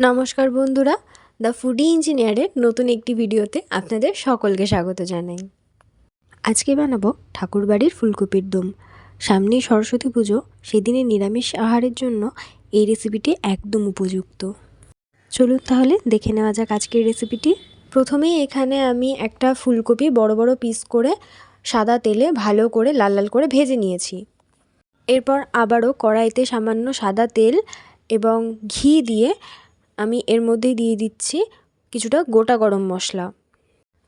নমস্কার বন্ধুরা the foodie ইঞ্জিনিয়ারের নতুন একটি ভিডিওতে আপনাদের সকলকে স্বাগত জানাই। আজকে বানাবো ঠাকুরবাড়ির ফুলকপির দম। সামনেই সরস্বতী পুজো সেদিনে নিরামিষ আহারের জন্য এই রেসিপিটি একদম উপযুক্ত। চলুন তাহলে দেখে নেওয়া যাক আজকের রেসিপিটি প্রথমেই এখানে আমি একটা ফুলকপি বড় বড় পিস করে সাদা তেলে ভালো করে লাল লাল করে ভেজে নিয়েছি। এরপর আবারও কড়াইতে সামান্য সাদা তেল এবং ঘি দিয়ে আমি এর মধ্যেই দিয়ে দিচ্ছি কিছুটা গোটা গরম মশলা।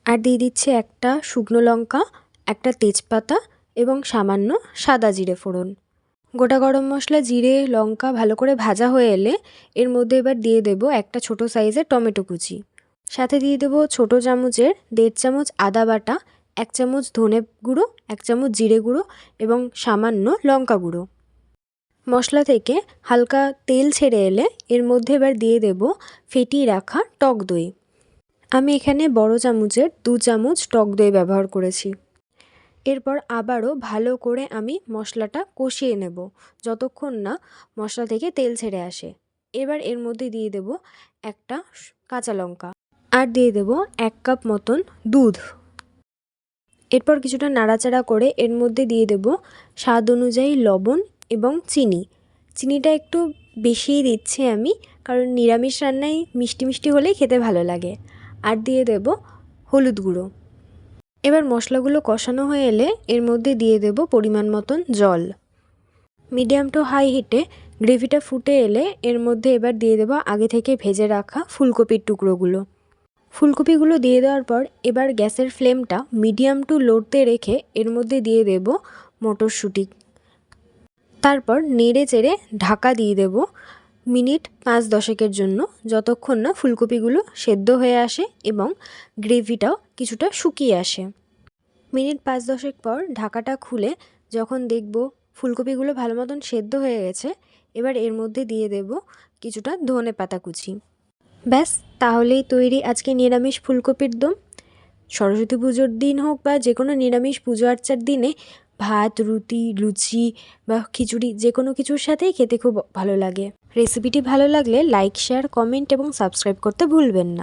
আর দিয়ে দিচ্ছি একটা শুকনো লঙ্কা, একটা তেজপাতা এবং সামান্য সাদা জিরে ফোড়ন। গোটা গরম মশলা, জিরে, লঙ্কা ভালো করে ভাজা হয়ে এলে এর মধ্যে এবার দিয়ে দেবো একটা ছোট সাইজের টমেটো কুচি। সাথে দিয়ে দেবো ছোটো চামচের দেড় চামচ আদা বাটা, এক চামচ ধনে গুঁড়ো, এক চামচ জিরে গুঁড়ো এবং সামান্য লঙ্কা গুঁড়ো। মশলা থেকে হালকা তেল ছেড়ে এলে এর মধ্যে এবার দিয়ে দেব ফেটিয়ে রাখা টক দই। আমি এখানে বড় চামচের দু চামচ টক দই ব্যবহার করেছি। এরপর আবারও ভালো করে আমি মশলাটা কষিয়ে নেব যতক্ষণ না মশলা থেকে তেল ছেড়ে আসে। এবার এর মধ্যে দিয়ে দেব একটা কাঁচা লঙ্কা আর দিয়ে দেব এক কাপ মতন দুধ। এরপর কিছুটা নাড়াচাড়া করে এর মধ্যে দিয়ে দেব স্বাদ অনুযায়ী লবণ এবং চিনি। চিনিটা একটু বেশিই দিচ্ছি আমি, কারণ নিরামিষ রান্নায় মিষ্টি মিষ্টি হলেই খেতে ভালো লাগে। আর দিয়ে দেব হলুদ গুঁড়ো। এবার মশলাগুলো কষানো হয়ে এলে এর মধ্যে দিয়ে দেব পরিমাণ মতন জল। মিডিয়াম টু হাই হিটে গ্রেভিটা ফুটে এলে এর মধ্যে এবার দিয়ে দেবো আগে থেকে ভেজে রাখা ফুলকপির টুকরোগুলো। ফুলকপিগুলো দিয়ে দেওয়ার পর এবার গ্যাসের ফ্লেমটা মিডিয়াম টু লোতে রেখে এর মধ্যে দিয়ে দেব মটরশুঁটি। তারপর নেড়ে চেড়ে ঢাকা দিয়ে দেব মিনিট পাঁচ দশেকের জন্য, যতক্ষণ না ফুলকপিগুলো সেদ্ধ হয়ে আসে এবং গ্রেভিটাও কিছুটা শুকিয়ে আসে। মিনিট পাঁচ দশেক পর ঢাকাটা খুলে যখন দেখব ফুলকপিগুলো ভালো মতন সেদ্ধ হয়ে গেছে, এবার এর মধ্যে দিয়ে দেব কিছুটা ধনে পাতা কুচি। ব্যাস, তাহলেই তৈরি আজকে নিরামিষ ফুলকপির দম। সরস্বতী পুজোর দিন হোক বা যে কোনো নিরামিষ পুজো আর্চার দিনে ভাত, রুটি, লুচি বা খিচুড়ি যে কোনো কিছুর সাথেই খেতে খুব ভালো লাগে। রেসিপিটি ভালো লাগলে লাইক শেয়ার কমেন্ট এবং সাবস্ক্রাইব করতে ভুলবেন না।